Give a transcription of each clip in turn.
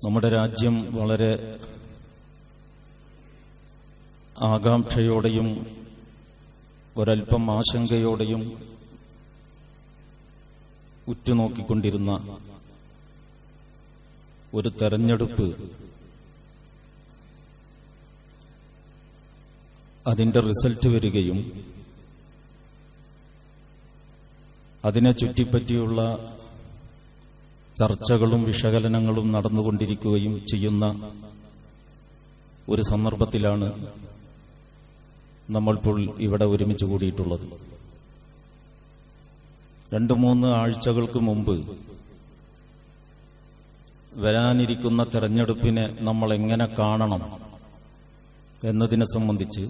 നമ്മുടെ രാജ്യം വളരെ ആകാംക്ഷയോടെയും ഒരൽപ്പം ആശങ്കയോടെയും ഉറ്റുനോക്കിക്കൊണ്ടിരുന്ന ഒരു തെരഞ്ഞെടുപ്പ് അതിന്റെ റിസൾട്ട് വരികയും അതിനെ ചുറ്റിപ്പറ്റിയുള്ള ചർച്ചകളും വിശകലനങ്ങളും നടന്നുകൊണ്ടിരിക്കുകയും ചെയ്യുന്ന ഒരു സന്ദർഭത്തിലാണ് നമ്മളിപ്പോൾ ഇവിടെ ഒരുമിച്ച് കൂടിയിട്ടുള്ളത്. രണ്ടു മൂന്ന് ആഴ്ചകൾക്ക് മുമ്പ് വരാനിരിക്കുന്ന തെരഞ്ഞെടുപ്പിനെ നമ്മൾ എങ്ങനെ കാണണം എന്നതിനെ സംബന്ധിച്ച്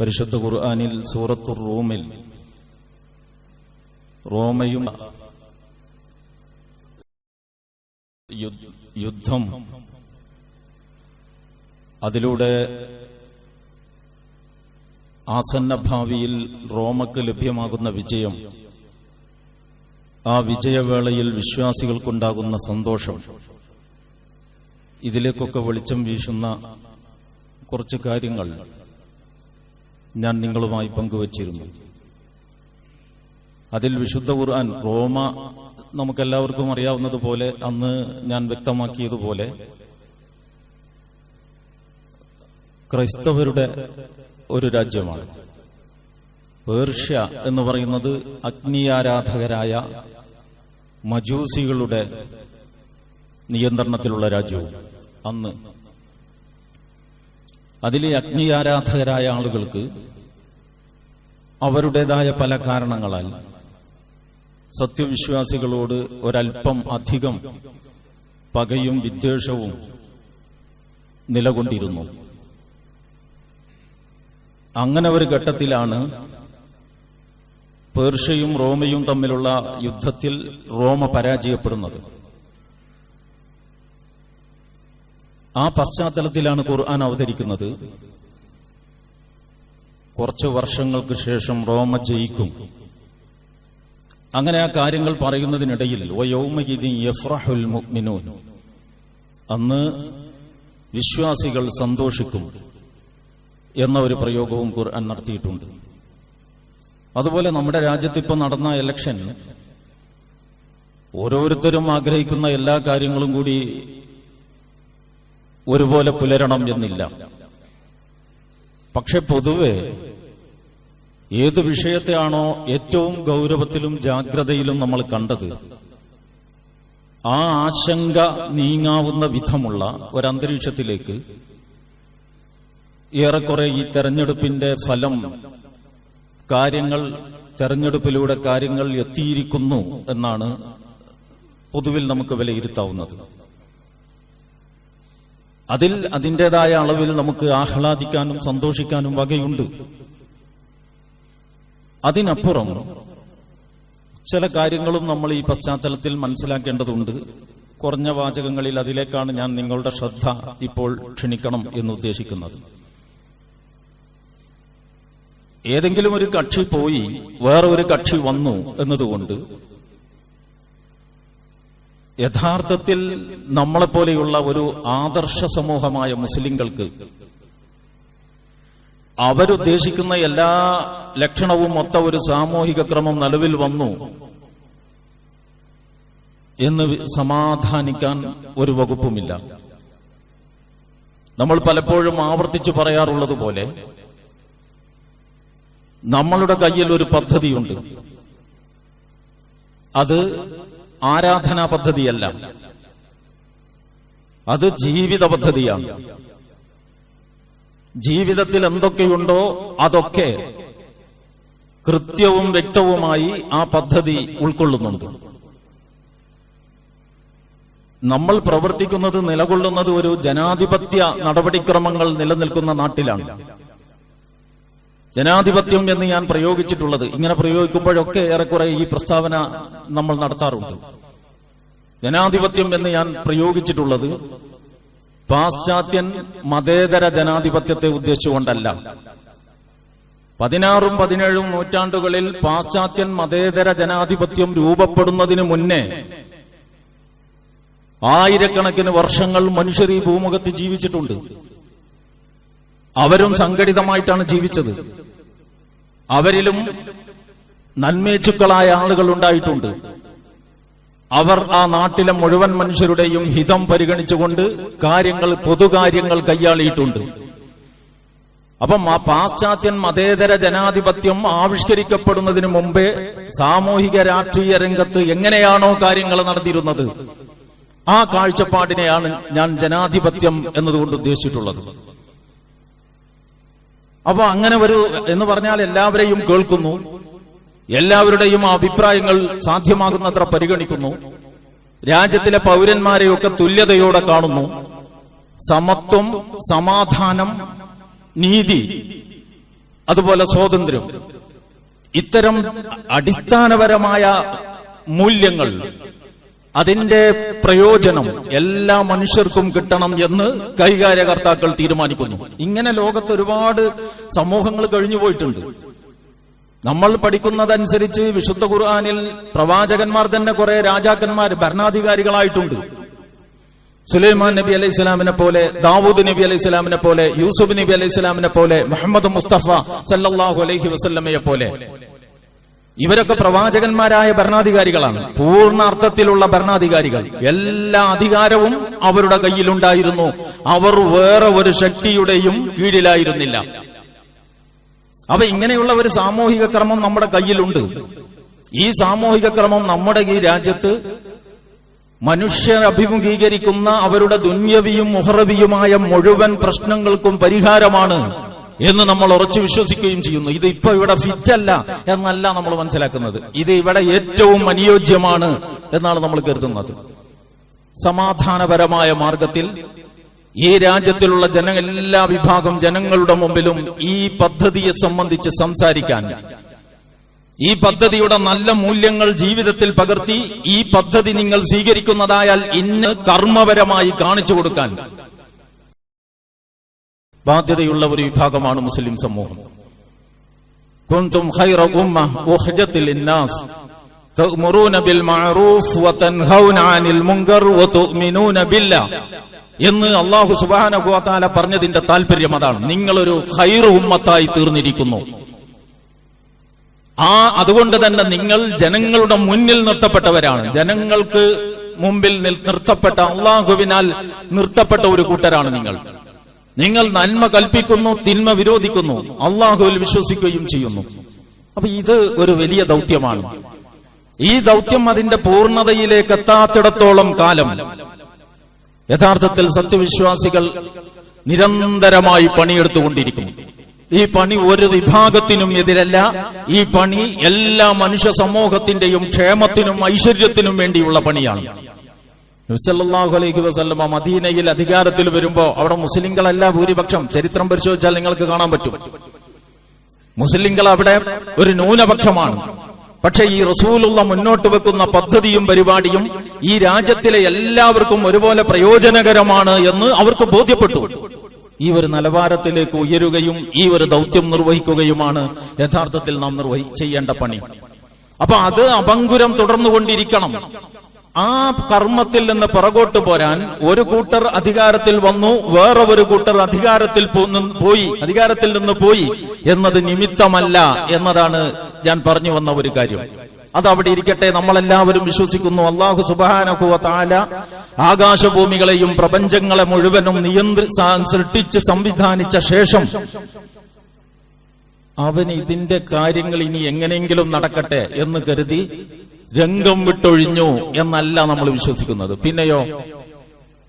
പരിശുദ്ധ ഖുർആാനിൽ സൂറത്തുർ റൂമിൽ റോമയും യുദ്ധ- അതിലൂടെ ആസന്ന ഭാവിയിൽ റോമക്ക് ലഭ്യമാകുന്ന വിജയം ആ വിജയവേളയിൽ വിശ്വാസികൾക്കുണ്ടാകുന്ന സന്തോഷം ഇതിലേക്കൊക്കെ വെളിച്ചം വീശുന്ന കുറച്ച് കാര്യങ്ങൾ ഞാൻ നിങ്ങളുമായി പങ്കുവച്ചിരുന്നു. അതിൽ വിശുദ്ധ ഖുർആൻ റോമ നമുക്കെല്ലാവർക്കും അറിയാവുന്നതുപോലെ അന്ന് ഞാൻ വ്യക്തമാക്കിയതുപോലെ ക്രൈസ്തവരുടെ ഒരു രാജ്യമാണ്. പേർഷ്യ എന്ന് പറയുന്നത് അഗ്നിയാരാധകരായ മജൂസികളുടെ നിയന്ത്രണത്തിലുള്ള രാജ്യവും അന്ന്. അതിലെ അഗ്നിയാരാധകരായ ആളുകൾക്ക് അവരുടേതായ പല കാരണങ്ങളാൽ സത്യവിശ്വാസികളോട് ഒരൽപ്പം അധികം പകയും വിദ്വേഷവും നിലകൊണ്ടിരുന്നു. അങ്ങനെ ഒരു ഘട്ടത്തിലാണ് പേർഷ്യയും റോമയും തമ്മിലുള്ള യുദ്ധത്തിൽ റോമ പരാജയപ്പെടുന്നത്. ആ പശ്ചാത്തലത്തിലാണ് ഖുർആൻ അവതരിക്കുന്നത്. കുറച്ച് വർഷങ്ങൾക്ക് ശേഷം റോമ ജയിക്കും. അങ്ങനെ ആ കാര്യങ്ങൾ പറയുന്നതിനിടയിൽ അന്ന് വിശ്വാസികൾ സന്തോഷിക്കും എന്ന ഒരു പ്രയോഗവും ഖുർആൻ നടത്തിയിട്ടുണ്ട്. അതുപോലെ നമ്മുടെ രാജ്യത്ത് ഇപ്പൊ നടന്ന ഇലക്ഷൻ ഓരോരുത്തരും ആഗ്രഹിക്കുന്ന എല്ലാ കാര്യങ്ങളും കൂടി ഒരുപോലെ പുലരണം എന്നില്ല. പക്ഷെ പൊതുവെ ഏത് വിഷയത്തെയാണോ ഏറ്റവും ഗൗരവത്തിലും ജാഗ്രതയിലും നമ്മൾ കണ്ടത് ആ ആശങ്ക നീങ്ങാവുന്ന വിധമുള്ള ഒരന്തരീക്ഷത്തിലേക്ക് ഏറെക്കുറെ ഈ തെരഞ്ഞെടുപ്പിന്റെ ഫലം കാര്യങ്ങൾ തെരഞ്ഞെടുപ്പിലൂടെ കാര്യങ്ങൾ എത്തിയിരിക്കുന്നു എന്നാണ് പൊതുവിൽ നമുക്ക് വിലയിരുത്താവുന്നത്. അതിൽ അതിന്റെതായ അളവിൽ നമുക്ക് ആഹ്ലാദിക്കാനും സന്തോഷിക്കാനും വകയുണ്ട്. അതിനപ്പുറം ചില കാര്യങ്ങളും നമ്മൾ ഈ പശ്ചാത്തലത്തിൽ മനസ്സിലാക്കേണ്ടതുണ്ട്. കുറഞ്ഞ വാചകങ്ങളിൽ അതിലേക്കാണ് ഞാൻ നിങ്ങളുടെ ശ്രദ്ധ ഇപ്പോൾ ക്ഷണിക്കണം എന്ന് ഉദ്ദേശിക്കുന്നത്. ഏതെങ്കിലും ഒരു കക്ഷി പോയി വേറെ ഒരു കക്ഷി വന്നു എന്നതുകൊണ്ട് യഥാർത്ഥത്തിൽ നമ്മളെപ്പോലെയുള്ള ഒരു ആദർശ സമൂഹമായ മുസ്ലിങ്ങൾക്ക് അവരുദ്ദേശിക്കുന്ന എല്ലാ ലക്ഷണവും മൊത്ത ഒരു സാമൂഹിക ക്രമം നിലവിൽ വന്നു എന്ന് സമാധാനിക്കാൻ ഒരു വകുപ്പുമില്ല. നമ്മൾ പലപ്പോഴും ആവർത്തിച്ചു പറയാറുള്ളത് പോലെ നമ്മളുടെ കയ്യിൽ ഒരു പദ്ധതിയുണ്ട്. അത് ആരാധനാ പദ്ധതിയല്ല. അത് ജീവിത പദ്ധതിയാണ്. ജീവിതത്തിൽ എന്തൊക്കെയുണ്ടോ അതൊക്കെ കൃത്യവും വ്യക്തവുമായി ആ പദ്ധതി ഉൾക്കൊള്ളുന്നുണ്ട്. നമ്മൾ പ്രവർത്തിക്കുന്നത് നിലകൊള്ളുന്നത് ഒരു ജനാധിപത്യ നടപടിക്രമങ്ങൾ നിലനിൽക്കുന്ന നാട്ടിലാണ്. ജനാധിപത്യം എന്ന് ഞാൻ പ്രയോഗിച്ചിട്ടുള്ളത് ഇങ്ങനെ പ്രയോഗിക്കുമ്പോഴൊക്കെ ഏറെക്കുറെ ഈ പ്രസ്താവന നമ്മൾ നടത്താറുണ്ട്. ജനാധിപത്യം എന്ന് ഞാൻ പ്രയോഗിച്ചിട്ടുള്ളത് പാശ്ചാത്യൻ മതേതര ജനാധിപത്യത്തെ ഉദ്ദേശിച്ചുകൊണ്ടല്ല. പതിനാറും പതിനേഴും നൂറ്റാണ്ടുകളിൽ പാശ്ചാത്യൻ മതേതര ജനാധിപത്യം രൂപപ്പെടുന്നതിന് മുന്നേ ആയിരക്കണക്കിന് വർഷങ്ങൾ മനുഷ്യർ ഈ ഭൂമുഖത്ത് ജീവിച്ചിട്ടുണ്ട്. അവരും സംഘടിതമായിട്ടാണ് ജീവിച്ചത്. അവരിലും നന്മേച്ചുക്കളായ ആളുകൾ ഉണ്ടായിട്ടുണ്ട്. അവർ ആ നാട്ടിലെ മുഴുവൻ മനുഷ്യരുടെയും ഹിതം പരിഗണിച്ചുകൊണ്ട് കാര്യങ്ങൾ പൊതുകാര്യങ്ങൾ കൈയാളിയിട്ടുണ്ട്. അപ്പം ആ പാശ്ചാത്യൻ മതേതര ജനാധിപത്യം ആവിഷ്കരിക്കപ്പെടുന്നതിന് മുമ്പേ സാമൂഹിക രാഷ്ട്രീയ രംഗത്ത് എങ്ങനെയാണോ കാര്യങ്ങൾ നടന്നിരുന്നത് ആ കാഴ്ചപ്പാടിനെയാണ് ഞാൻ ജനാധിപത്യം എന്നതുകൊണ്ട് ഉദ്ദേശിച്ചിട്ടുള്ളത്. അപ്പൊ അങ്ങനെ ഒരു എന്ന് പറഞ്ഞാൽ എല്ലാവരെയും കേൾക്കുന്നു. എല്ലാവരുടെയും അഭിപ്രായങ്ങൾ സാധ്യമാകുന്നത്ര പരിഗണിക്കുന്നു. രാജ്യത്തിലെ പൗരന്മാരെയൊക്കെ തുല്യതയോടെ കാണുന്നു. സമത്വം സമാധാനം നീതി അതുപോലെ സ്വാതന്ത്ര്യം. ഇത്തരം അടിസ്ഥാനപരമായ മൂല്യങ്ങൾ അതിന്റെ പ്രയോജനം എല്ലാ മനുഷ്യർക്കും കിട്ടണം എന്ന് കൈകാര്യകർത്താക്കൾ തീരുമാനിക്കുന്നു. ഇങ്ങനെ ലോകത്ത് ഒരുപാട് സമൂഹങ്ങൾ കഴിഞ്ഞു പോയിട്ടുണ്ട് നമ്മൾ പഠിക്കുന്നതനുസരിച്ച് വിശുദ്ധ ഖുർആാനിൽ പ്രവാചകന്മാർ തന്നെ കുറെ രാജാക്കന്മാർ ഭരണാധികാരികളായിട്ടുണ്ട്. സുലൈമാൻ നബി അലൈഹി സ്വലാമിനെ പോലെ ദാവൂദ് നബി അലൈഹി സ്വലാമിനെ പോലെ യൂസുഫ് നബി അലൈഹി സ്വലാമിനെ പോലെ മുഹമ്മദ് മുസ്തഫ സല്ലാഹു അലൈഹി വസല്ലമയെ പോലെ. ഇവരൊക്കെ പ്രവാചകന്മാരായ ഭരണാധികാരികളാണ്. പൂർണ അർത്ഥത്തിലുള്ള ഭരണാധികാരികൾ. എല്ലാ അധികാരവും അവരുടെ കയ്യിലുണ്ടായിരുന്നു. അവർ വേറെ ഒരു ശക്തിയുടെയും കീഴിലായിരുന്നില്ല. അപ്പൊ ഇങ്ങനെയുള്ള ഒരു സാമൂഹിക ക്രമം നമ്മുടെ കയ്യിലുണ്ട്. ഈ സാമൂഹിക ക്രമം നമ്മുടെ ഈ രാജ്യത്ത് മനുഷ്യർ അഭിമുഖീകരിക്കുന്ന അവരുടെ ദുന്യവിയും മുഹറവിയുമായ മുഴുവൻ പ്രശ്നങ്ങൾക്കും പരിഹാരമാണ് എന്ന് നമ്മൾ ഉറച്ചു വിശ്വസിക്കുകയും ചെയ്യുന്നു. ഇത് ഇപ്പൊ ഇവിടെ ഫിറ്റ് അല്ല എന്നല്ല നമ്മൾ മനസ്സിലാക്കുന്നത്. ഇത് ഇവിടെ ഏറ്റവും അനുയോജ്യമാണ് എന്നാണ് നമ്മൾ കരുതുന്നത്. സമാധാനപരമായ മാർഗത്തിൽ ഈ രാജ്യത്തിലുള്ള ജന എല്ലാ വിഭാഗം ജനങ്ങളുടെ മുമ്പിലും ഈ പദ്ധതിയെ സംബന്ധിച്ച് സംസാരിക്കാൻ. ഈ പദ്ധതിയുടെ നല്ല മൂല്യങ്ങൾ ജീവിതത്തിൽ പകർത്തി ഈ പദ്ധതി നിങ്ങൾ സ്വീകരിക്കുന്നതായാൽ ഇന്ന് കർമ്മപരമായി കാണിച്ചു കൊടുക്കാൻ. ബാധ്യതയുള്ള ഒരു വിഭാഗമാണ് മുസ്ലിം സമൂഹം. ഖൈറ തഅ്മുറൂന ബിൽ മഅറൂഫ് വതൻഹൗന അനിൽ വതുഅ്മിനൂന എന്ന് അള്ളാഹു തആല പറഞ്ഞതിന്റെ താല്പര്യം അതാണ്. നിങ്ങളൊരു ഹൈർ ഉമ്മത്തായി തീർന്നിരിക്കുന്നു. ആ അതുകൊണ്ട് തന്നെ നിങ്ങൾ ജനങ്ങളുടെ മുന്നിൽ നിർത്തപ്പെട്ടവരാണ്. ജനങ്ങൾക്ക് മുമ്പിൽ നിർത്തപ്പെട്ട അള്ളാഹുവിനാൽ നിർത്തപ്പെട്ട ഒരു കൂട്ടരാണ് നിങ്ങൾ. നിങ്ങൾ നന്മ കൽപ്പിക്കുന്നു തിന്മ വിരോധിക്കുന്നു അള്ളാഹുവിൽ വിശ്വസിക്കുകയും ചെയ്യുന്നു. അപ്പൊ ഇത് ഒരു വലിയ ദൗത്യമാണ്. ഈ ദൗത്യം അതിന്റെ പൂർണതയിലേക്ക് എത്താത്തിടത്തോളം കാലം യഥാർത്ഥത്തിൽ സത്യവിശ്വാസികൾ നിരന്തരമായി പണിയെടുത്തുകൊണ്ടിരിക്കും ഈ പണി ഒരു വിഭാഗത്തിനും എതിരല്ല ഈ പണി എല്ലാ മനുഷ്യ സമൂഹത്തിന്റെയും ക്ഷേമത്തിനും ഐശ്വര്യത്തിനും വേണ്ടിയുള്ള പണിയാണ്. നബിസല്ലാഹു അലൈഹി വസ്ലമ മദീനയിൽ അധികാരത്തിൽ വരുമ്പോ അവിടെ മുസ്ലിങ്ങളല്ല ഭൂരിപക്ഷം. ചരിത്രം പരിശോധിച്ചാൽ നിങ്ങൾക്ക് കാണാൻ പറ്റും. മുസ്ലിങ്ങൾ അവിടെ ഒരു ന്യൂനപക്ഷമാണ്. പക്ഷെ ഈ റസൂലുള്ള മുന്നോട്ട് വെക്കുന്ന പദ്ധതിയും പരിപാടിയും ഈ രാജ്യത്തിലെ എല്ലാവർക്കും ഒരുപോലെ പ്രയോജനകരമാണ് എന്ന് അവർക്ക് ബോധ്യപ്പെട്ടു. ഈ ഒരു നിലവാരത്തിലേക്ക് ഉയരുകയും ഈ ഒരു ദൗത്യം നിർവഹിക്കുകയുമാണ് യഥാർത്ഥത്തിൽ നാം നിർവഹി ചെയ്യേണ്ട പണി. അപ്പൊ അത് അപങ്കുരം തുടർന്നുകൊണ്ടിരിക്കണം. ആ കർമ്മത്തിൽ നിന്ന് പുറകോട്ട് പോരാൻ ഒരു കൂട്ടർ അധികാരത്തിൽ വന്നു വേറെ ഒരു കൂട്ടർ അധികാരത്തിൽ പോയി അധികാരത്തിൽ നിന്ന് പോയി എന്നത് നിമിത്തമല്ല എന്നതാണ് ഞാൻ പറഞ്ഞു വന്ന ഒരു കാര്യം. അത് അവിടെ ഇരിക്കട്ടെ നമ്മളെല്ലാവരും വിശ്വസിക്കുന്നു അള്ളാഹു സുബാനഹുവ താല ആകാശഭൂമികളെയും പ്രപഞ്ചങ്ങളെ മുഴുവനും നിയന്ത്രി സൃഷ്ടിച്ച് സംവിധാനിച്ച ശേഷം അവൻ ഇതിന്റെ കാര്യങ്ങൾ ഇനി എങ്ങനെയെങ്കിലും നടക്കട്ടെ എന്ന് കരുതി രംഗം വിട്ടൊഴിഞ്ഞു എന്നല്ല നമ്മൾ വിശ്വസിക്കുന്നത്. പിന്നെയോ?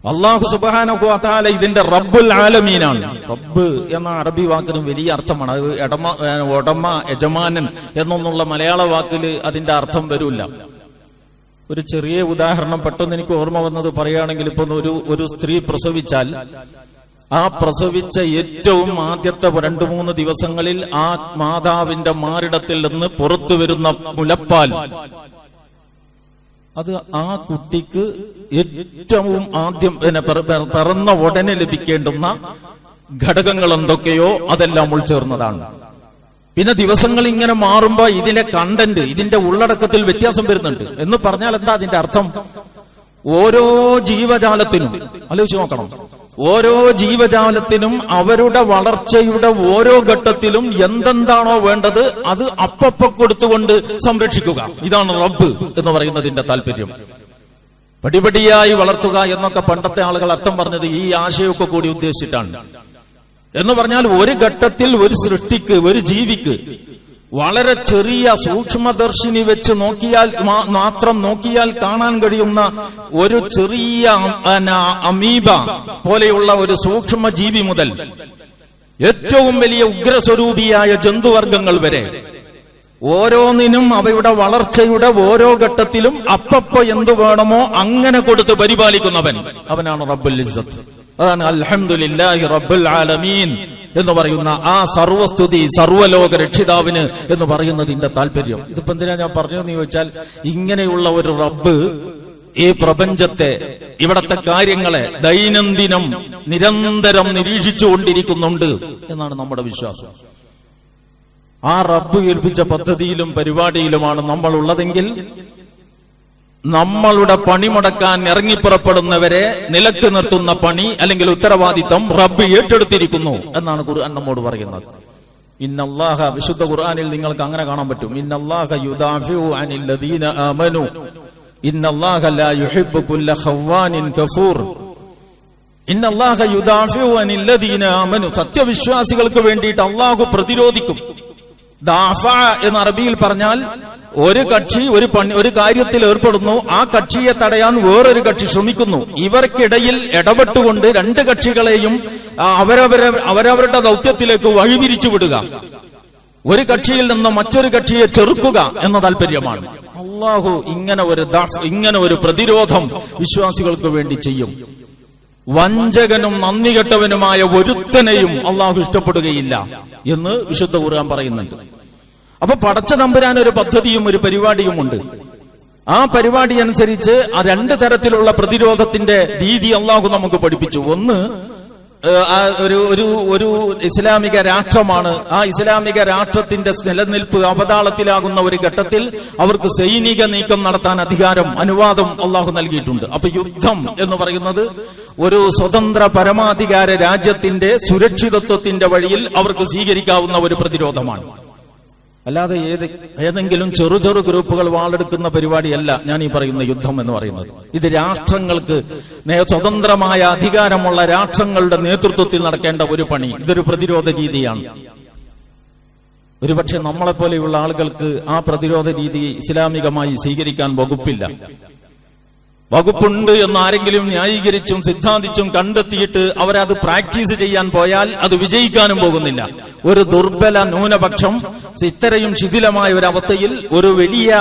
അള്ളാഹു സുബാനുഭവത്താല ഇതിന്റെ റബ്ബുൽ ആലമീനാണ്. റബ്ബ് എന്ന അറബി വാക്കിന് വലിയ അർത്ഥമാണ്. അത് എടമ ഉടമ യജമാനൻ എന്നൊന്നുള്ള മലയാള വാക്കിൽ അതിന്റെ അർത്ഥം വരില്ല. ഒരു ചെറിയ ഉദാഹരണം പെട്ടെന്ന് എനിക്ക് ഓർമ്മ വന്നത് പറയുകയാണെങ്കിൽ ഇപ്പൊ ഒരു ഒരു സ്ത്രീ പ്രസവിച്ചാൽ ആ പ്രസവിച്ച ഏറ്റവും ആദ്യത്തെ രണ്ടു മൂന്ന് ദിവസങ്ങളിൽ ആ മാതാവിന്റെ മാറിടത്തിൽ നിന്ന് പുറത്തു വരുന്ന മുലപ്പാൽ അത് ആ കുട്ടിക്ക് ഏറ്റവും ആദ്യം പിന്നെ പിറ- പിറ- പിറന്ന ഉടനെ ലഭിക്കേണ്ടുന്ന ഘടകങ്ങൾ എന്തൊക്കെയോ അതെല്ലാം ഉൾച്ചേർന്നതാണ്. പിന്നെ ദിവസങ്ങൾ ഇങ്ങനെ മാറുമ്പോ ഇതിലെ കണ്ടന്റ് ഇതിന്റെ ഉള്ളടക്കത്തിൽ വ്യത്യാസം വരുന്നുണ്ട്. എന്ന് പറഞ്ഞാൽ എന്താ അതിന്റെ അർത്ഥം? ഓരോ ജീവജാലത്തിനും ആലോചിച്ച് നോക്കണം. ഓരോ ജീവജാലത്തിനും അവരുടെ വളർച്ചയുടെ ഓരോ ഘട്ടത്തിലും എന്തെന്താണോ വേണ്ടത് അത് അപ്പപ്പ കൊടുത്തുകൊണ്ട് സംരക്ഷിക്കുക. ഇതാണ് റബ്ബ് എന്ന് പറയുന്നതിന്റെ താല്പര്യം. പടിപടിയായി വളർത്തുക എന്നൊക്കെ പണ്ടത്തെ ആളുകൾ അർത്ഥം പറഞ്ഞത് ഈ ആശയമൊക്കെ കൂടി ഉദ്ദേശിച്ചിട്ടാണ്. എന്ന് പറഞ്ഞാൽ ഒരു ഘട്ടത്തിൽ ഒരു സൃഷ്ടിക്ക് ഒരു ജീവിക്ക് വളരെ ചെറിയ സൂക്ഷ്മദർശിനി വെച്ച് നോക്കിയാൽ മാത്രം നോക്കിയാൽ കാണാൻ കഴിയുന്ന ഒരു ചെറിയ അമീബ പോലെയുള്ള ഒരു സൂക്ഷ്മ ജീവി മുതൽ ഏറ്റവും വലിയ ഉഗ്രസ്വരൂപിയായ ജന്തുവർഗങ്ങൾ വരെ. ഓരോന്നിനും അവയുടെ വളർച്ചയുടെ ഓരോ ഘട്ടത്തിലും അപ്പപ്പോ എന്തു വേണമോ അങ്ങനെ കൊടുത്ത് പരിപാലിക്കുന്നവൻ അവനാണ് റബ്ബുൽ ഇസ്സത്ത്. അതാണ് അൽഹംദുലില്ലാഹി റബ്ബുൽ ആലമീൻ. എന്ന് പറയുന്ന ആ സർവസ്തുതി സർവലോക രക്ഷിതാവിന് എന്ന് പറയുന്നതിന്റെ താല്പര്യം. ഇതിപ്പോ എന്തിനാ ഞാൻ പറഞ്ഞതെന്ന് ചോദിച്ചാൽ ഇങ്ങനെയുള്ള ഒരു റബ്ബ് ഈ പ്രപഞ്ചത്തെ ഇവിടത്തെ കാര്യങ്ങളെ ദൈനംദിനം നിരന്തരം നിരീക്ഷിച്ചുകൊണ്ടിരിക്കുന്നുണ്ട് എന്നാണ് നമ്മുടെ വിശ്വാസം. ആ റബ്ബ് ഏൽപ്പിച്ച പദ്ധതിയിലും പരിപാടിയിലുമാണ് നമ്മൾ ഉള്ളതെങ്കിൽ നമ്മളുടെ പണി മുടക്കാൻ ഇറങ്ങിപ്പുറപ്പെടുന്നവരെ നിലയ്ക്ക് നിർത്തുന്ന പണി അല്ലെങ്കിൽ ഉത്തരവാദിത്തം റബ്ബ് ഏറ്റെടുത്തിരിക്കുന്നു എന്നാണ് ഖുർആൻ നമ്മോട് പറയുന്നത്. ഇന്നല്ലാഹ വിശുദ്ധ ഖുർആനിൽ നിങ്ങൾക്ക് അങ്ങനെ കാണാൻ പറ്റും. ഇന്നല്ലാഹ യുദാഫിഉ അനിൽ ലദീന ആമനു. ഇന്നല്ലാഹ ലാ യുഹിബ്ബു കുല്ല ഖവ്വാനിൻ കഫൂർ. ഇന്നല്ലാഹ യുദാഫിഉ അനിൽ ലദീന ആമനു. സത്യവിശ്വാസികൾക്ക് വേണ്ടിയിട്ട് അള്ളാഹു പ്രതിരോധിക്കും. ദാഫ എന്ന് അറബിയിൽ പറഞ്ഞാൽ ഒരു കക്ഷി ഒരു പണി ഒരു കാര്യത്തിൽ ഏർപ്പെടുന്നു. ആ കക്ഷിയെ തടയാൻ വേറൊരു കക്ഷി ശ്രമിക്കുന്നു. ഇവർക്കിടയിൽ ഇടപെട്ടുകൊണ്ട് രണ്ട് കക്ഷികളെയും അവരവരെ അവരവരുടെ ദൗത്യത്തിലേക്ക് വഴിവിരിച്ചു വിടുക. ഒരു കക്ഷിയിൽ നിന്ന് മറ്റൊരു കക്ഷിയെ ചെറുക്കുക എന്ന താല്പര്യമാണ് അള്ളാഹു ഇങ്ങനെ ഒരു ഇങ്ങനെ ഒരു പ്രതിരോധം വിശ്വാസികൾക്ക് വേണ്ടി ചെയ്യും. വഞ്ചകനും നന്ദി കെട്ടവനുമായ ഒരുത്തനെയും അള്ളാഹു ഇഷ്ടപ്പെടുകയില്ല എന്ന് വിശുദ്ധ ഖുർആൻ പറയുന്നുണ്ട്. അപ്പൊ പടച്ച തമ്പുരാൻ ഒരു പദ്ധതിയും ഒരു പരിപാടിയും ഉണ്ട് ആ പരിപാടി അനുസരിച്ച് ആ രണ്ട് തരത്തിലുള്ള പ്രതിരോധത്തിന്റെ രീതി അള്ളാഹു നമുക്ക് പഠിപ്പിച്ചു. ഒന്ന് ഒരു ഒരു ഒരു ഇസ്ലാമിക രാഷ്ട്രമാണ്. ആ ഇസ്ലാമിക രാഷ്ട്രത്തിന്റെ നിലനിൽപ്പ് അവതാളത്തിലാകുന്ന ഒരു ഘട്ടത്തിൽ അവർക്ക് സൈനിക നീക്കം നടത്താൻ അധികാരം അനുവാദം അള്ളാഹു നൽകിയിട്ടുണ്ട്. അപ്പൊ യുദ്ധം എന്ന് പറയുന്നത് ഒരു സ്വതന്ത്ര പരമാധികാര രാജ്യത്തിന്റെ സുരക്ഷിതത്വത്തിന്റെ വഴിയിൽ അവർക്ക് സ്വീകരിക്കാവുന്ന ഒരു പ്രതിരോധമാണ്. അല്ലാതെ ഏത് ഏതെങ്കിലും ചെറു ചെറു ഗ്രൂപ്പുകൾ വാളെടുക്കുന്ന പരിപാടിയല്ല ഞാൻ ഈ പറയുന്ന യുദ്ധം എന്ന് പറയുന്നത്. ഇത് രാഷ്ട്രങ്ങൾക്ക് സ്വതന്ത്രമായ അധികാരമുള്ള രാഷ്ട്രങ്ങളുടെ നേതൃത്വത്തിൽ നടക്കേണ്ട ഒരു പണി. ഇതൊരു പ്രതിരോധ രീതിയാണ്. ഒരുപക്ഷെ നമ്മളെപ്പോലെയുള്ള ആളുകൾക്ക് ആ പ്രതിരോധ രീതി ഇസ്ലാമികമായി സ്വീകരിക്കാൻ വകുപ്പില്ല. വകുപ്പുണ്ട് എന്ന് ആരെങ്കിലും ന്യായീകരിച്ചും സിദ്ധാന്തിച്ചും കണ്ടെത്തിയിട്ട് അവരത് പ്രാക്ടീസ് ചെയ്യാൻ പോയാൽ അത് വിജയിക്കാനും പോകുന്നില്ല. ഒരു ദുർബല ന്യൂനപക്ഷം ഇത്തരയും ശിഥിലമായ ഒരു അവസ്ഥയിൽ ഒരു വലിയ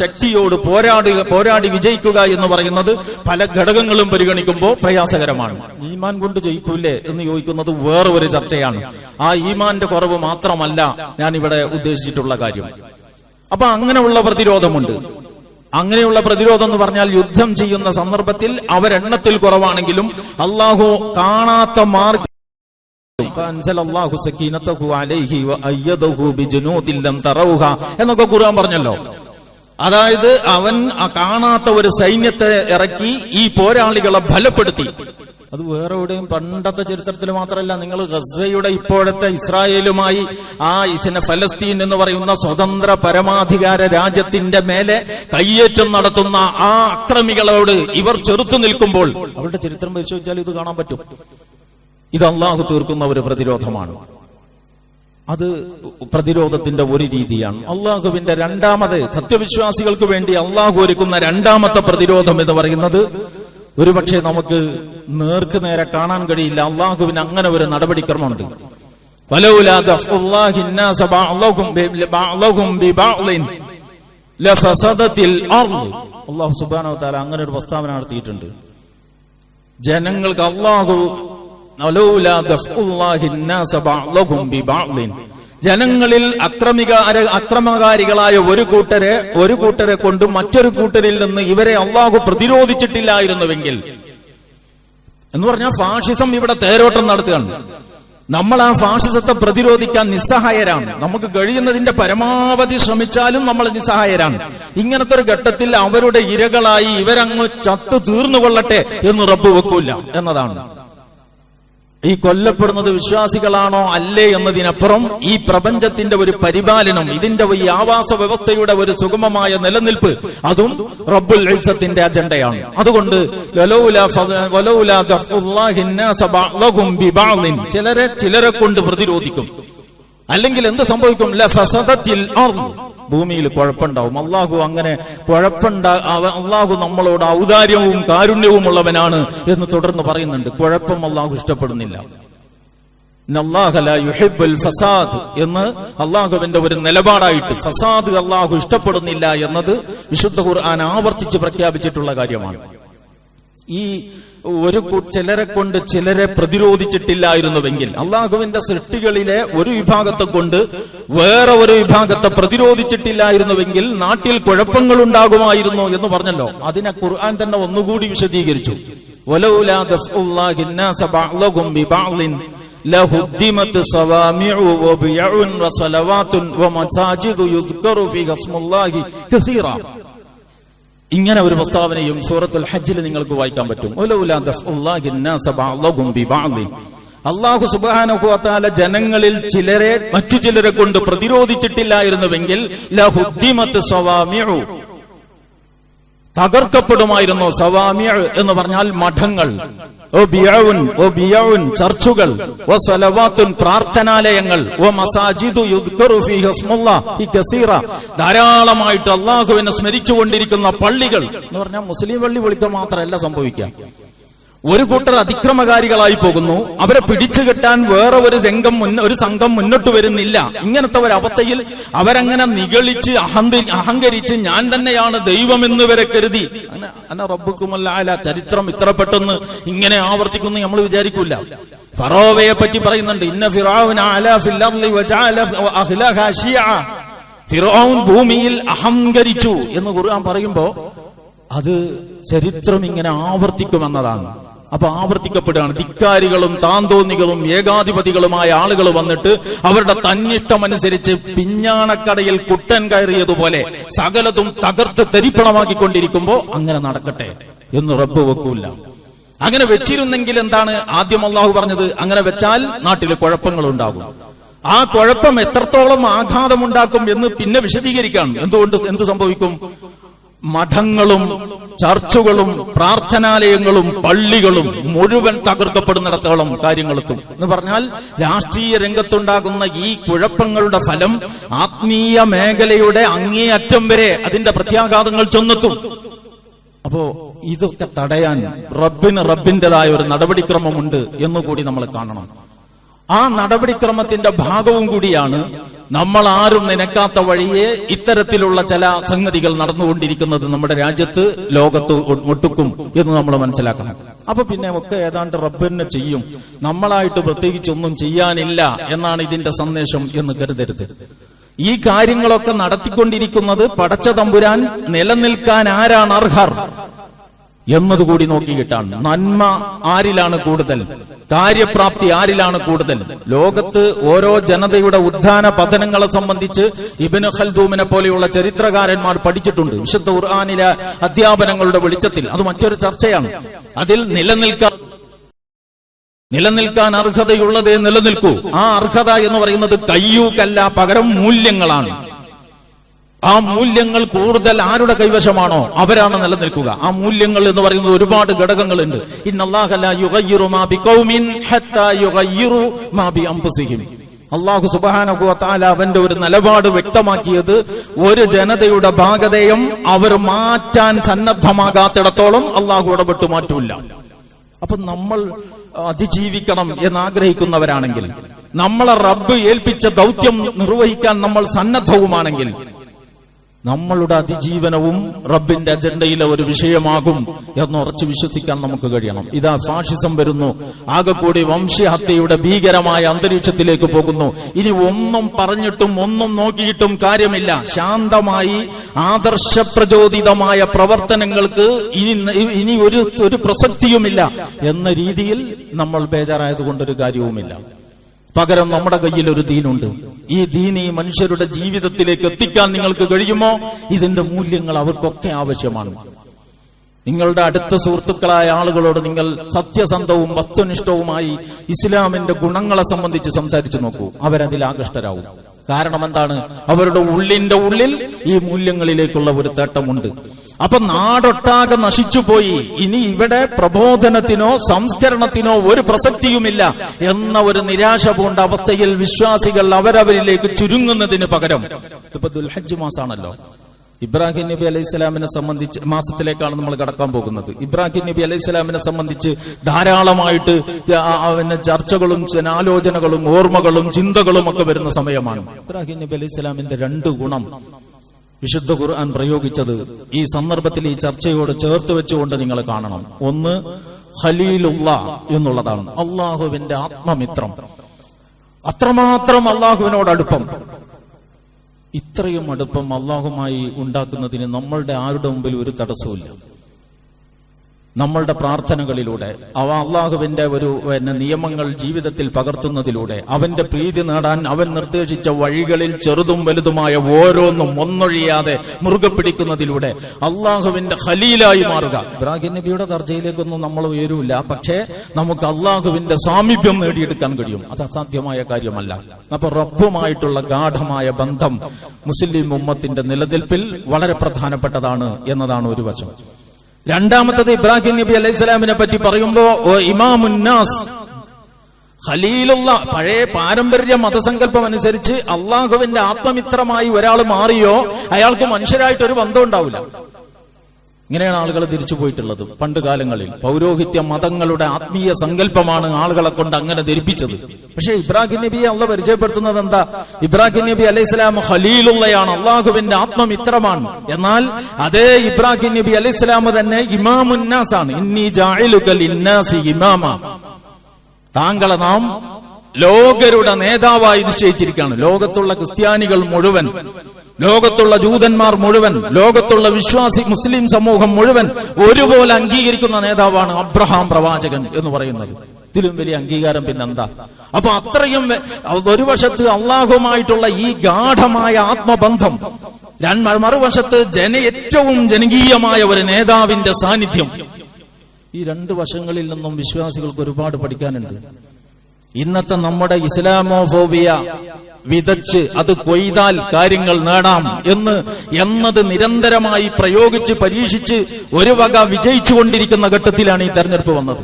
ശക്തിയോട് പോരാടുക പോരാടി വിജയിക്കുക എന്ന് പറയുന്നത് പല ഘടകങ്ങളും പരിഗണിക്കുമ്പോൾ പ്രയാസകരമാണ്. ഈമാൻ കൊണ്ട് ജയിക്കൂലേ എന്ന് ചോദിക്കുന്നത് വേറെ ഒരു ചർച്ചയാണ്. ആ ഈമാന്റെ കുറവ് മാത്രമല്ല ഞാൻ ഇവിടെ ഉദ്ദേശിച്ചിട്ടുള്ള കാര്യം. അപ്പൊ അങ്ങനെയുള്ള പ്രതിരോധമുണ്ട്. അങ്ങനെയുള്ള പ്രതിരോധം എന്ന് പറഞ്ഞാൽ യുദ്ധം ചെയ്യുന്ന സന്ദർഭത്തിൽ അവരെണ്ണത്തിൽ കുറവാണെങ്കിലും അള്ളാഹു കാണാത്ത മാർഗം. എന്നൊക്കെ ഖുർആൻ പറഞ്ഞല്ലോ. അതായത് അവൻ കാണാത്ത ഒരു സൈന്യത്തെ ഇറക്കി ഈ പോരാളികളെ ബലപ്പെടുത്തി. അത് വേറെ എവിടെയും പണ്ടത്തെ ചരിത്രത്തിൽ മാത്രമല്ല നിങ്ങൾ ഗസയുടെ ഇപ്പോഴത്തെ ഇസ്രായേലുമായി ആ ഇസിനെ ഫലസ്തീൻ എന്ന് പറയുന്ന സ്വതന്ത്ര പരമാധികാര രാജ്യത്തിന്റെ മേലെ കയ്യേറ്റം നടത്തുന്ന ആ അക്രമികളോട് ഇവർ ചെറുത്തു നിൽക്കുമ്പോൾ അവരുടെ ചരിത്രം പരിശോധിച്ചാൽ ഇത് കാണാൻ പറ്റും. ഇത് അള്ളാഹു തീർക്കുന്ന ഒരു പ്രതിരോധമാണ്. അത് പ്രതിരോധത്തിന്റെ ഒരു രീതിയാണ്. അള്ളാഹുവിന്റെ രണ്ടാമത് സത്യവിശ്വാസികൾക്ക് വേണ്ടി അള്ളാഹു ഒരുക്കുന്ന രണ്ടാമത്തെ പ്രതിരോധം എന്ന് പറയുന്നത് ഒരുപക്ഷെ നമുക്ക് നേർക്ക് നേരെ കാണാൻ കഴിയില്ല. അള്ളാഹുവിന് അങ്ങനെ ഒരു നടപടിക്രമമുണ്ട്. അങ്ങനെ ഒരു പ്രസ്താവന നടത്തിയിട്ടുണ്ട്. ജനങ്ങൾക്ക് അള്ളാഹു ജനങ്ങളിൽ അക്രമിക അക്രമകാരികളായ ഒരു കൂട്ടരെ ഒരു കൂട്ടരെ കൊണ്ട് മറ്റൊരു കൂട്ടരിൽ നിന്ന് ഇവരെ അള്ളാഹു പ്രതിരോധിച്ചിട്ടില്ലായിരുന്നുവെങ്കിൽ. എന്ന് പറഞ്ഞാൽ ഫാഷിസം ഇവിടെ തേരോട്ടം നടത്തുകയാണ്. നമ്മൾ ആ ഫാഷിസത്തെ പ്രതിരോധിക്കാൻ നിസ്സഹായരാണ്. നമുക്ക് കഴിയുന്നതിന്റെ പരമാവധി ശ്രമിച്ചാലും നമ്മൾ നിസ്സഹായരാണ്. ഇങ്ങനത്തെ ഒരു ഘട്ടത്തിൽ അവരുടെ ഇരകളായി ഇവരങ്ങ് ചത്തു തീർന്നുകൊള്ളട്ടെ എന്ന് റബ്ബ് വെക്കൂല എന്നതാണ്. ഈ കൊല്ലപ്പെടുന്നത് വിശ്വാസികളാണോ അല്ലേ എന്നതിനപ്പുറം ഈ പ്രപഞ്ചത്തിന്റെ ഒരു പരിപാലനം ഇതിന്റെ ഈ ആവാസ വ്യവസ്ഥയുടെ ഒരു സുഗമമായ നിലനിൽപ്പ് അതും റബ്ബുൽ ഇൽസത്തിന്റെ അജണ്ടയാണ്. അതുകൊണ്ട് ചിലരെ ചിലരെ കൊണ്ട് പ്രതിരോധിക്കും. അല്ലെങ്കിൽ എന്ത് സംഭവിക്കും? ഭൂമിയിൽ കുഴപ്പമുണ്ടാവും. അള്ളാഹു അങ്ങനെ കുഴപ്പമുണ്ടാ അള്ളാഹു നമ്മളോട് ഔദാര്യവും കാരുണ്യവും ഉള്ളവനാണ് എന്ന് തുടർന്ന് പറയുന്നുണ്ട്. കുഴപ്പം അള്ളാഹു ഇഷ്ടപ്പെടുന്നില്ല. ഫസാദ് എന്ന് അള്ളാഹുവിന്റെ ഒരു നിലപാടായിട്ട് ഫസാദ് അള്ളാഹു ഇഷ്ടപ്പെടുന്നില്ല എന്നത് വിശുദ്ധ ഖുർആൻ ആവർത്തിച്ച് പ്രഖ്യാപിച്ചിട്ടുള്ള കാര്യമാണ്. ഈ ഒരു കൂ- ചിലരെ കൊണ്ട് ചിലരെ പ്രതിരോധിച്ചിട്ടില്ലായിരുന്നുവെങ്കിൽ അള്ളാഹുവിന്റെ സൃഷ്ടികളിലെ ഒരു വിഭാഗത്തെ കൊണ്ട് വേറെ ഒരു വിഭാഗത്തെ പ്രതിരോധിച്ചിട്ടില്ലായിരുന്നുവെങ്കിൽ നാട്ടിൽ കുഴപ്പങ്ങൾ ഉണ്ടാകുമായിരുന്നു എന്ന് പറഞ്ഞല്ലോ അതിനെ ഖുർആൻ തന്നെ ഒന്നുകൂടി വിശദീകരിച്ചു വലൗലാ ദഫ്ഉല്ലാഹി الناس بعضهم ببعض لهدمت صوامع وبيع وصلوات ومساجد يذكر فيها اسم الله كثيرا ഇങ്ങനെ ഒരു പ്രസ്താവനയും സൂറത്തുൽ ഹജ്ജിൽ നിങ്ങൾക്ക് വായിക്കാൻ പറ്റും. അള്ളാഹു സുബാനുഭവത്താല ജനങ്ങളിൽ ചിലരെ മറ്റു ചിലരെ കൊണ്ട് പ്രതിരോധിച്ചിട്ടില്ലായിരുന്നുവെങ്കിൽ തകർക്കപ്പെടുമായിരുന്നു സവാമിയ എന്ന് പറഞ്ഞാൽ മഠങ്ങൾ. ചർച്ചുകൾ പ്രാർത്ഥനാലയങ്ങൾ ധാരാളമായിട്ട് അള്ളാഹുവിനെ സ്മരിച്ചുകൊണ്ടിരിക്കുന്ന പള്ളികൾ എന്ന് പറഞ്ഞാൽ മുസ്ലിം പള്ളി വിളിക്കുക മാത്രമല്ല സംഭവിക്കുക. ഒരു കൂട്ടർ അതിക്രമകാരികളായി പോകുന്നു. അവരെ പിടിച്ചു കെട്ടാൻ വേറെ ഒരു രംഗം മുന്ന ഒരു സംഘം മുന്നോട്ട് വരുന്നില്ല. ഇങ്ങനത്തെ ഒരു അവസ്ഥയിൽ അവരങ്ങനെ നിഗളിച്ച് അഹങ്കരിച്ച് ഞാൻ തന്നെയാണ് ദൈവമെന്ന് വരെ കരുതി. അന റബ്ബുക്കുമല്ല ചരിത്രം ഇത്ര പെട്ടെന്ന് ഇങ്ങനെ ആവർത്തിക്കുന്നു നമ്മൾ വിചാരിക്കൂല. ഫറോവയെ പറ്റി പറയുന്നുണ്ട് ഇന്ന ഫിറോൻ ഭൂമിയിൽ അഹങ്കരിച്ചു എന്ന് ഖുർആൻ പറയുമ്പോ അത് ചരിത്രം ഇങ്ങനെ ആവർത്തിക്കുമെന്നതാണ്. അപ്പൊ ആവർത്തിക്കപ്പെടുകയാണ്. ധിക്കാരികളും താന്തോന്നികളും ഏകാധിപതികളുമായ ആളുകൾ വന്നിട്ട് അവരുടെ തന്നിഷ്ടമനുസരിച്ച് പിഞ്ഞാണക്കടയിൽ കുട്ടൻ കയറിയതുപോലെ സകലതും തകർത്ത് തരിപ്പണമാക്കിക്കൊണ്ടിരിക്കുമ്പോ അങ്ങനെ നടക്കട്ടെ എന്ന് റബ്ബ് വെക്കൂല. അങ്ങനെ വെച്ചിരുന്നെങ്കിൽ എന്താണ് ആദ്യം അള്ളാഹു പറഞ്ഞത്? അങ്ങനെ വെച്ചാൽ നാട്ടിൽ കുഴപ്പങ്ങൾ ഉണ്ടാകും ആ കുഴപ്പം എത്രത്തോളം ആഘാതമുണ്ടാക്കും എന്ന് പിന്നെ വിശദീകരിക്കാം എന്തുകൊണ്ട് എന്ത് സംഭവിക്കും? മഠങ്ങളും ചർച്ചുകളും പ്രാർത്ഥനാലയങ്ങളും പള്ളികളും മുഴുവൻ തകർക്കപ്പെടുന്നിടത്തോളം കാര്യങ്ങളെത്തും എന്ന് പറഞ്ഞാൽ രാഷ്ട്രീയ രംഗത്തുണ്ടാകുന്ന ഈ കുഴപ്പങ്ങളുടെ ഫലം ആത്മീയ മേഖലയുടെ അങ്ങേയറ്റം വരെ അതിന്റെ പ്രത്യാഘാതങ്ങൾ ചെന്നെത്തും. അപ്പോ ഇതൊക്കെ തടയാൻ റബ്ബിന് റബ്ബിന്റെതായ ഒരു നടപടിക്രമമുണ്ട് എന്നുകൂടി നമ്മൾ കാണണം. ആ നടപടിക്രമത്തിന്റെ ഭാഗവും കൂടിയാണ് നമ്മൾ ആരും നനക്കാത്ത വഴിയെ ഇത്തരത്തിലുള്ള ചില സംഗതികൾ നടന്നുകൊണ്ടിരിക്കുന്നത് നമ്മുടെ രാജ്യത്ത് ലോകത്ത് ഒട്ടുക്കും എന്ന് നമ്മൾ മനസ്സിലാക്കണം. അപ്പൊ പിന്നെ ഒക്കെ ഏതാണ്ട് റബ്ബറിനെ ചെയ്യും. നമ്മളായിട്ട് പ്രത്യേകിച്ചൊന്നും ചെയ്യാനില്ല എന്നാണ് ഇതിന്റെ സന്ദേശം എന്ന് കരുതരുത്. ഈ കാര്യങ്ങളൊക്കെ നടത്തിക്കൊണ്ടിരിക്കുന്നത് പടച്ച തമ്പുരാൻ നിലനിൽക്കാൻ ആരാണ് അർഹർ? എന്നതുകൂടി നോക്കിയിട്ടാണ്. നന്മ ആരിലാണ് കൂടുതൽ? കാര്യപ്രാപ്തി ആരിലാണ് കൂടുതൽ? ലോകത്ത് ഓരോ ജനതയുടെ ഉദ്ധാന പതനങ്ങളെ സംബന്ധിച്ച് ഇബിന് ഖൽദൂമിനെ പോലെയുള്ള ചരിത്രകാരന്മാർ പഠിച്ചിട്ടുണ്ട്. വിശുദ്ധ ഖുർആാനിലെ അധ്യാപനങ്ങളുടെ വെളിച്ചത്തിൽ. അത് മറ്റൊരു ചർച്ചയാണ്. അതിൽ നിലനിൽക്കാൻ നിലനിൽക്കാൻ അർഹതയുള്ളതേ നിലനിൽക്കൂ. ആ അർഹത എന്ന് പറയുന്നത് കയ്യൂക്കല്ല പകരം മൂല്യങ്ങളാണ്. ആ മൂല്യങ്ങൾ കൂടുതൽ ആരുടെ കൈവശമാണോ അവരാണ് നിലനിൽക്കുക. ആ മൂല്യങ്ങൾ എന്ന് പറയുന്നത് ഒരുപാട് ഘടകങ്ങളുണ്ട്. അള്ളാഹു സുബാനഹു താല അവന്റെ ഒരു നിലപാട് വ്യക്തമാക്കിയത് ഒരു ജനതയുടെ ഭാഗതയം അവർ മാറ്റാൻ സന്നദ്ധമാകാത്തിടത്തോളം അള്ളാഹു ഇടപെട്ട് മാറ്റൂല അപ്പൊ നമ്മൾ അതിജീവിക്കണം എന്ന് ആഗ്രഹിക്കുന്നവരാണെങ്കിൽ നമ്മളെ റബ്ബ് ഏൽപ്പിച്ച ദൗത്യം നിർവഹിക്കാൻ നമ്മൾ സന്നദ്ധവുമാണെങ്കിൽ നമ്മളുടെ അതിജീവനവും റബ്ബിന്റെ അജണ്ടയിലെ ഒരു വിഷയമാകും എന്ന് ഉറച്ചു വിശ്വസിക്കാൻ നമുക്ക് കഴിയണം. ഇതാ ഫാഷിസം വരുന്നു. ആകെ കൂടി വംശഹത്യയുടെ ഭീകരമായ അന്തരീക്ഷത്തിലേക്ക് പോകുന്നു. ഇനി ഒന്നും പറഞ്ഞിട്ടും ഒന്നും നോക്കിയിട്ടും കാര്യമില്ല. ശാന്തമായി ആദർശ പ്രചോദിതമായ പ്രവർത്തനങ്ങൾക്ക് ഇനി ഇനി ഒരു ഒരു പ്രസക്തിയുമില്ല എന്ന രീതിയിൽ നമ്മൾ ബേജാറായത് കൊണ്ടൊരു കാര്യവുമില്ല. പകരം നമ്മുടെ കയ്യിൽ ഒരു ദീനുണ്ട്. ഈ ദീനി മനുഷ്യരുടെ ജീവിതത്തിലേക്ക് എത്തിക്കാൻ നിങ്ങൾക്ക് കഴിയുമോ? ഇതിന്റെ മൂല്യങ്ങൾ അവർക്കൊക്കെ ആവശ്യമാണ്. നിങ്ങളുടെ അടുത്ത സുഹൃത്തുക്കളായ ആളുകളോട് നിങ്ങൾ സത്യസന്ധവും വസ്തുനിഷ്ഠവുമായി ഇസ്ലാമിന്റെ ഗുണങ്ങളെ സംബന്ധിച്ച് സംസാരിച്ചു നോക്കൂ. അവരതിൽ ആകൃഷ്ടരാകും കാരണം എന്താണ്? അവരുടെ ഉള്ളിന്റെ ഉള്ളിൽ ഈ മൂല്യങ്ങളിലേക്കുള്ള ഒരു തേട്ടമുണ്ട്. അപ്പൊ നാടൊട്ടാകെ നശിച്ചുപോയി ഇനി ഇവിടെ പ്രബോധനത്തിനോ സംസ്കരണത്തിനോ ഒരു പ്രസക്തിയുമില്ല എന്ന ഒരു നിരാശ പൂണ്ട അവസ്ഥയിൽ വിശ്വാസികൾ അവരവരിലേക്ക് ചുരുങ്ങുന്നതിന് പകരം. ഇപ്പൊ ദുൽഹജ് മാസാണല്ലോ. ഇബ്രാഹിം നബി അലൈഹി സ്വലാമിനെ സംബന്ധിച്ച് മാസത്തിലേക്കാണ് നമ്മൾ കടക്കാൻ പോകുന്നത്. ഇബ്രാഹിം നബി അലൈഹി സ്വലാമിനെ സംബന്ധിച്ച് ധാരാളമായിട്ട് പിന്നെ ചർച്ചകളും ആലോചനകളും ഓർമ്മകളും ചിന്തകളും ഒക്കെ വരുന്ന സമയമാണ്. ഇബ്രാഹിം നബി അലൈഹി സ്വലാമിന്റെ രണ്ട് ഗുണം. വിശുദ്ധ ഖുർആൻ പ്രയോഗിച്ചത് ഈ സന്ദർഭത്തിൽ ഈ ചർച്ചയോട് ചേർത്ത് വെച്ചുകൊണ്ട് നിങ്ങൾ കാണണം. ഒന്ന് ഖലീലുള്ള എന്നുള്ളതാണ്. അള്ളാഹുവിന്റെ ആത്മമിത്രം. അത്രമാത്രം അള്ളാഹുവിനോട് അടുപ്പം. ഇത്രയും അടുപ്പം അള്ളാഹുമായി ഉണ്ടാക്കുന്നതിന് നമ്മളുടെ ആരുടെ മുമ്പിൽ ഒരു തടസ്സവുമില്ല. നമ്മളുടെ പ്രാർത്ഥനകളിലൂടെ അവ അള്ളാഹുവിന്റെ ഒരു പിന്നെ നിയമങ്ങൾ ജീവിതത്തിൽ പകർത്തുന്നതിലൂടെ അവന്റെ പ്രീതി നേടാൻ അവൻ നിർദ്ദേശിച്ച വഴികളിൽ ചെറുതും വലുതുമായ ഓരോന്നും ഒന്നൊഴിയാതെ മുറുകെ പിടിക്കുന്നതിലൂടെ അള്ളാഹുവിന്റെ ഖലീലായി മാറുക. ഇബ്രാഹിം നബിയുടെ ദർജയിലേക്കൊന്നും നമ്മൾ ഉയരൂല. പക്ഷേ നമുക്ക് അള്ളാഹുവിന്റെ സാമീപ്യം നേടിയെടുക്കാൻ കഴിയും. അത് അസാധ്യമായ കാര്യമല്ല. അപ്പൊ റബ്ബുമായിട്ടുള്ള ഗാഠമായ ബന്ധം മുസ്ലിം ഉമ്മത്തിന്റെ നിലനിൽപ്പിൽ വളരെ പ്രധാനപ്പെട്ടതാണ് എന്നതാണ് ഒരു വശം. രണ്ടാമത്തത് ഇബ്രാഹിം നബി അലൈഹി സ്വലാമിനെ പറ്റി പറയുമ്പോ ഇമാമുന്നാസ് ഖലീലുള്ള പഴയ പാരമ്പര്യ മതസങ്കല്പം അനുസരിച്ച് അള്ളാഹുവിന്റെ ആത്മമിത്രമായി ഒരാൾ മാറിയോ അയാൾക്ക് മനുഷ്യരായിട്ട് ഒരു ബന്ധം ഉണ്ടാവില്ല. ഇങ്ങനെയാണ് ആളുകൾ തിരിച്ചു പോയിട്ടുള്ളത്. പണ്ട് കാലങ്ങളിൽ പൗരോഹിത്യ മതങ്ങളുടെ ആത്മീയ സങ്കല്പമാണ് ആളുകളെ കൊണ്ട് അങ്ങനെ ധരിപ്പിച്ചത്. പക്ഷേ ഇബ്രാഹിം നബിയെ അള്ള പരിചയപ്പെടുത്തുന്നത് എന്താ? ഇബ്രാഹിം നബി അലൈഹി സ്വലാം ഖലീലുള്ളയാണ്. അള്ളാഹുവിന്റെ ആത്മമിത്രമാണ് എന്നാൽ അതേ ഇബ്രാഹിം നബി അലൈഹി സ്വലാം തന്നെ ഇമാമുന്നാസ് ഇന്നി താങ്കളെ നാം ലോകരുടെ നേതാവായി നിശ്ചയിച്ചിരിക്കുകയാണ്. ലോകത്തുള്ള ക്രിസ്ത്യാനികൾ മുഴുവൻ. ലോകത്തുള്ള ജൂതന്മാർ മുഴുവൻ ലോകത്തുള്ള വിശ്വാസി മുസ്ലിം സമൂഹം മുഴുവൻ ഒരുപോലെ അംഗീകരിക്കുന്ന നേതാവാണ് അബ്രഹാം പ്രവാചകൻ എന്ന് പറയുന്നത്. ഇതിലും വലിയ അംഗീകാരം പിന്നെന്താ? അപ്പൊ അത്രയും ഒരു വശത്ത് അള്ളാഹുമായിട്ടുള്ള ഈ ഗാഠമായ ആത്മബന്ധം മറുവശത്ത് ജന ഏറ്റവും ജനകീയമായ ഒരു നേതാവിന്റെ സാന്നിധ്യം. ഈ രണ്ട് വശങ്ങളിൽ നിന്നും വിശ്വാസികൾക്ക് ഒരുപാട് പഠിക്കാനുണ്ട്. ഇന്നത്തെ നമ്മുടെ ഇസ്ലാമോഫോബിയ വിതച്ച് അത് കൊയ്താൽ കാര്യങ്ങൾ നേടാം എന്ന് എന്നത് നിരന്തരമായി പ്രയോഗിച്ച് പരീക്ഷിച്ച് ഒരു വക വിജയിച്ചുകൊണ്ടിരിക്കുന്ന ഘട്ടത്തിലാണ് ഈ തെരഞ്ഞെടുപ്പ് വന്നത്.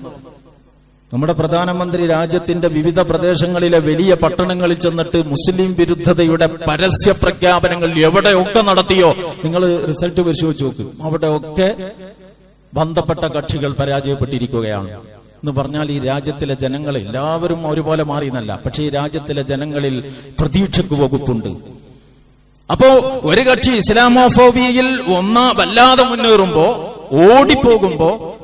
നമ്മുടെ പ്രധാനമന്ത്രി രാജ്യത്തിന്റെ വിവിധ പ്രദേശങ്ങളിലെ വലിയ പട്ടണങ്ങളിൽ ചെന്നിട്ട് മുസ്ലിം വിരുദ്ധതയുടെ പരസ്യ പ്രഖ്യാപനങ്ങൾ എവിടെയൊക്കെ നടത്തിയോ നിങ്ങൾ റിസൾട്ട് പരിശോധിച്ച് നോക്കും. അവിടെയൊക്കെ ബന്ധപ്പെട്ട കക്ഷികൾ പരാജയപ്പെട്ടിരിക്കുകയാണ്. എന്ന് പറഞ്ഞാൽ ഈ രാജ്യത്തിലെ ജനങ്ങൾ എല്ലാവരും ഒരുപോലെ മാറിയെന്നല്ല. പക്ഷേ ഈ രാജ്യത്തിലെ ജനങ്ങളിൽ പ്രതീക്ഷയ്ക്ക് വകുപ്പുണ്ട്. അപ്പോ ഒരു കക്ഷി ഇസ്ലാമോഫോബിയയിൽ ഒന്നാ വല്ലാതെ മുന്നേറുമ്പോ ഓടിപ്പോകുമ്പോ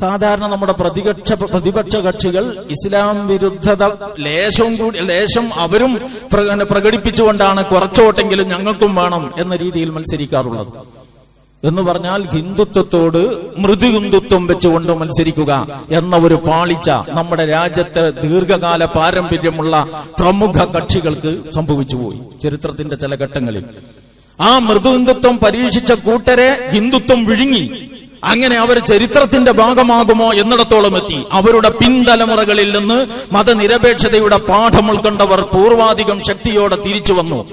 സാധാരണ നമ്മുടെ പ്രതിപക്ഷ പ്രതിപക്ഷ കക്ഷികൾ ഇസ്ലാം വിരുദ്ധത ലേശം കൂടി ലേശം അവരും പ്ര- പ്രകടിപ്പിച്ചുകൊണ്ടാണ് കുറച്ചോട്ടെങ്കിലും ഞങ്ങൾക്കും വേണം എന്ന രീതിയിൽ മത്സരിക്കാറുള്ളത്. എന്ന് പറഞ്ഞാൽ ഹിന്ദുത്വത്തോട് മൃദു ഹിന്ദുത്വം വെച്ചുകൊണ്ട് മത്സരിക്കുക എന്ന ഒരു പാളിച്ച നമ്മുടെ രാജ്യത്തെ ദീർഘകാല പാരമ്പര്യമുള്ള പ്രമുഖ കക്ഷികൾക്ക് സംഭവിച്ചുപോയി ചരിത്രത്തിന്റെ ചില ഘട്ടങ്ങളിൽ. ആ മൃദു ഹിന്ദുത്വം പരീക്ഷിച്ച കൂട്ടരെ ഹിന്ദുത്വം വിഴുങ്ങി. അങ്ങനെ അവർ ചരിത്രത്തിന്റെ ഭാഗമാകുമോ എന്നിടത്തോളം എത്തി. അവരുടെ പിൻതലമുറകളിൽ നിന്ന് മതനിരപേക്ഷതയുടെ പാഠം ഉൾക്കൊണ്ടവർ പൂർവാധികം ശക്തിയോടെ തിരിച്ചു വന്നു.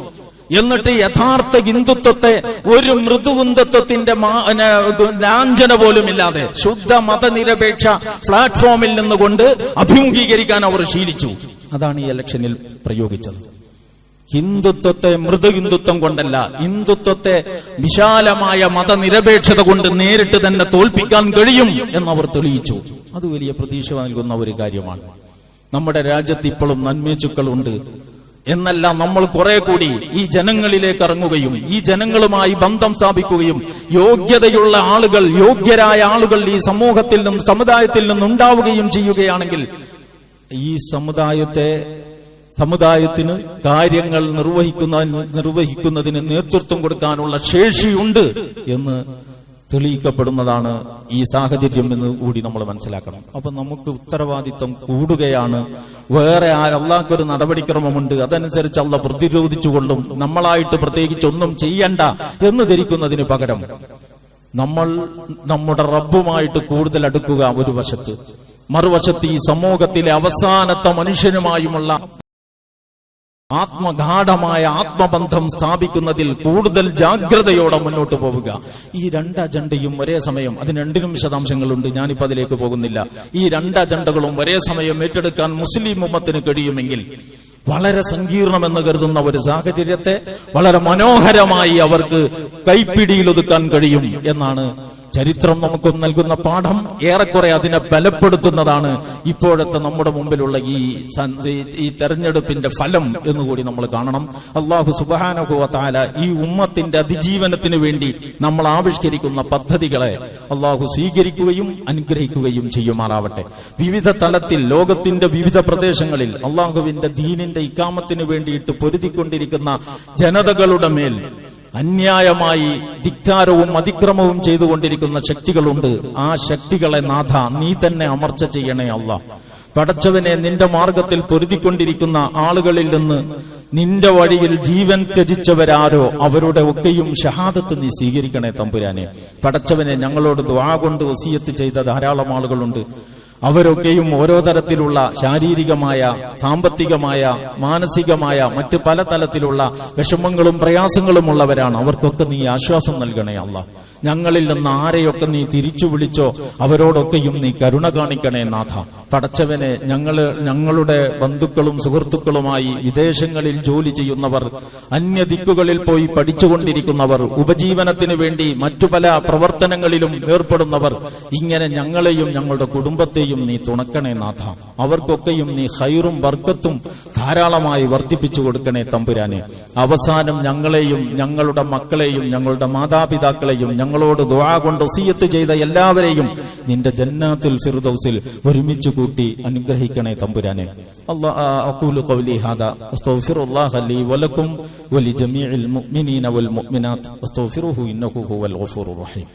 എന്നിട്ട് യഥാർത്ഥ ഹിന്ദുത്വത്തെ ഒരു മൃദുഹിന്ദുത്വത്തിന്റെ മാ- ന- ഇത് ലാഞ്ചന പോലും ഇല്ലാതെ ശുദ്ധ മതനിരപേക്ഷ പ്ലാറ്റ്ഫോമിൽ നിന്നുകൊണ്ട് അഭിമുഖീകരിക്കാൻ അവർ ശീലിച്ചു. അതാണ് ഈ ഇലക്ഷനിൽ പ്രയോഗിച്ചത്. ഹിന്ദുത്വത്തെ മൃദുഹിന്ദുത്വം കൊണ്ടല്ല ഹിന്ദുത്വത്തെ വിശാലമായ മതനിരപേക്ഷത കൊണ്ട് നേരിട്ട് തന്നെ തോൽപ്പിക്കാൻ കഴിയും എന്നവർ തെളിയിച്ചു. അത് വലിയ പ്രതീക്ഷ നൽകുന്ന ഒരു കാര്യമാണ്. നമ്മുടെ രാജ്യത്ത് ഇപ്പോഴും നന്മേച്ചുക്കളുണ്ട് എന്നല്ല നമ്മൾ കുറെ കൂടി ഈ ജനങ്ങളിലേക്ക് ഇറങ്ങുകയും ഈ ജനങ്ങളുമായി ബന്ധം സ്ഥാപിക്കുകയും യോഗ്യതയുള്ള ആളുകൾ യോഗ്യരായ ആളുകൾ ഈ സമൂഹത്തിൽ നിന്നും സമുദായത്തിൽ നിന്നും ഉണ്ടാവുകയും ചെയ്യുകയാണെങ്കിൽ ഈ സമുദായത്തെ സമുദായത്തിന് കാര്യങ്ങൾ നിർവഹിക്കുന്ന നിർവഹിക്കുന്നതിന് നേതൃത്വം കൊടുക്കാനുള്ള ശേഷിയുണ്ട് എന്ന് തെളിയിക്കപ്പെടുന്നതാണ് ഈ സാഹചര്യം എന്ന് കൂടി നമ്മൾ മനസ്സിലാക്കണം. അപ്പൊ നമുക്ക് ഉത്തരവാദിത്വം കൂടുകയാണ്. വേറെ ആ അള്ളാഹ്ക്കൊരു നടപടിക്രമമുണ്ട്. അതനുസരിച്ച് അള്ള പ്രതിരോധിച്ചുകൊണ്ടും നമ്മളായിട്ട് പ്രത്യേകിച്ച് ഒന്നും ചെയ്യണ്ട എന്ന് ധരിക്കുന്നതിന് പകരം നമ്മൾ നമ്മുടെ റബ്ബുമായിട്ട് കൂടുതൽ അടുക്കുക ഒരു വശത്ത്. മറുവശത്ത് ഈ സമൂഹത്തിലെ അവസാനത്തെ മനുഷ്യനുമായുമുള്ള ആത്മഗാഠമായ ആത്മബന്ധം സ്ഥാപിക്കുന്നതിൽ കൂടുതൽ ജാഗ്രതയോടെ മുന്നോട്ട് പോവുക. ഈ രണ്ട് അജണ്ടയും ഒരേ സമയം അതിന് രണ്ടിനും വിശദാംശങ്ങളുണ്ട് ഞാനിപ്പോ അതിലേക്ക് പോകുന്നില്ല. ഈ രണ്ട് അജണ്ടകളും ഒരേ സമയം ഏറ്റെടുക്കാൻ മുസ്ലിം ഉമ്മത്തിന് കഴിയുമെങ്കിൽ വളരെ സങ്കീർണമെന്ന് കരുതുന്ന ഒരു സാഹചര്യത്തെ വളരെ മനോഹരമായി അവർക്ക് കൈപ്പിടിയിൽ ഒതുക്കാൻ കഴിയും എന്നാണ് ചരിത്രം നമുക്ക് നൽകുന്ന പാഠം ഏറെക്കുറെ അതിനെ ബലപ്പെടുത്തുന്നതാണ് ഇപ്പോഴത്തെ നമ്മുടെ മുമ്പിലുള്ള ഈ ഈ തെരഞ്ഞെടുപ്പിന്റെ ഫലം എന്നുകൂടി നമ്മൾ കാണണം. അള്ളാഹു സുബാനുഭവത്താല ഈ ഉമ്മത്തിന്റെ അതിജീവനത്തിന് വേണ്ടി നമ്മൾ ആവിഷ്കരിക്കുന്ന പദ്ധതികളെ അള്ളാഹു സ്വീകരിക്കുകയും അനുഗ്രഹിക്കുകയും ചെയ്യുമാറാവട്ടെ. വിവിധ തലത്തിൽ ലോകത്തിന്റെ വിവിധ പ്രദേശങ്ങളിൽ അള്ളാഹുവിന്റെ ദീനിന്റെ ഇക്കാമത്തിന് വേണ്ടിയിട്ട് പൊരുതിക്കൊണ്ടിരിക്കുന്ന ജനതകളുടെ മേൽ അന്യായമായി ധിക്കാരവും അതിക്രമവും ചെയ്തുകൊണ്ടിരിക്കുന്ന ശക്തികളുണ്ട്. ആ ശക്തികളെ നാഥ നീ തന്നെ അമർച്ച ചെയ്യണേ അല്ല പടച്ചവനെ നിന്റെ മാർഗത്തിൽ പൊരുതിക്കൊണ്ടിരിക്കുന്ന ആളുകളിൽ നിന്ന് നിന്റെ വഴിയിൽ ജീവൻ ത്യജിച്ചവരാരോ അവരുടെ ഒക്കെയും ഷഹാദത്ത് നീ സ്വീകരിക്കണേ തമ്പുരാനെ. പടച്ചവനെ ഞങ്ങളോട് ദ്വാ കൊണ്ട് വസീയത്ത് ചെയ്ത ധാരാളം ആളുകളുണ്ട്. അവരൊക്കെയും ഓരോ തരത്തിലുള്ള ശാരീരികമായ സാമ്പത്തികമായ മാനസികമായ മറ്റ് പല തലത്തിലുള്ള വിഷമങ്ങളും പ്രയാസങ്ങളും ഉള്ളവരാണ് അവർക്കൊക്കെ നീ ആശ്വാസം നൽകണേ അല്ല ഞങ്ങളിൽ നിന്ന് ആരെയൊക്കെ നീ തിരിച്ചു വിളിച്ചോ അവരോടൊക്കെയും നീ കരുണ കാണിക്കണേ നാഥ. പടച്ചവനെ ഞങ്ങൾ ഞങ്ങളുടെ ബന്ധുക്കളും സുഹൃത്തുക്കളുമായി വിദേശങ്ങളിൽ ജോലി ചെയ്യുന്നവർ അന്യ ദിക്കുകളിൽ പോയി പഠിച്ചുകൊണ്ടിരിക്കുന്നവർ ഉപജീവനത്തിന് വേണ്ടി മറ്റു പല പ്രവർത്തനങ്ങളിലും ഏർപ്പെടുന്നവർ ഇങ്ങനെ ഞങ്ങളെയും ഞങ്ങളുടെ കുടുംബത്തെയും നീ തുണക്കണേ നാഥ. അവർക്കൊക്കെയും നീ ഹൈറും വർക്കത്തും ധാരാളമായി വർദ്ധിപ്പിച്ചു കൊടുക്കണേ തമ്പുരാനെ. അവസാനം ഞങ്ങളെയും ഞങ്ങളുടെ മക്കളെയും ഞങ്ങളുടെ മാതാപിതാക്കളെയും ഞങ്ങളോട് ദുആ കൊണ്ട് ഒസിയത്ത് ചെയ്ത എല്ലാവരെയും നിന്റെ ജന്നാത്തുൽ ഫിർദൗസിൽ ഒരുമിച്ച് കൂട്ടി അനുഗ്രഹിക്കണേ തമ്പുരാനെ. അഖൂലു ഖൗലി ഹാദാ. അസ്തഗ്ഫിറുല്ലാഹ ലീ വലക്കും വലിജമീഇൽ മുഅ്മിനീന വൽ മുഅ്മിനാത്ത്. അസ്തഗ്ഫിറുഹു ഇന്നഹു ഹുവൽ ഗഫൂറുർ റഹീം.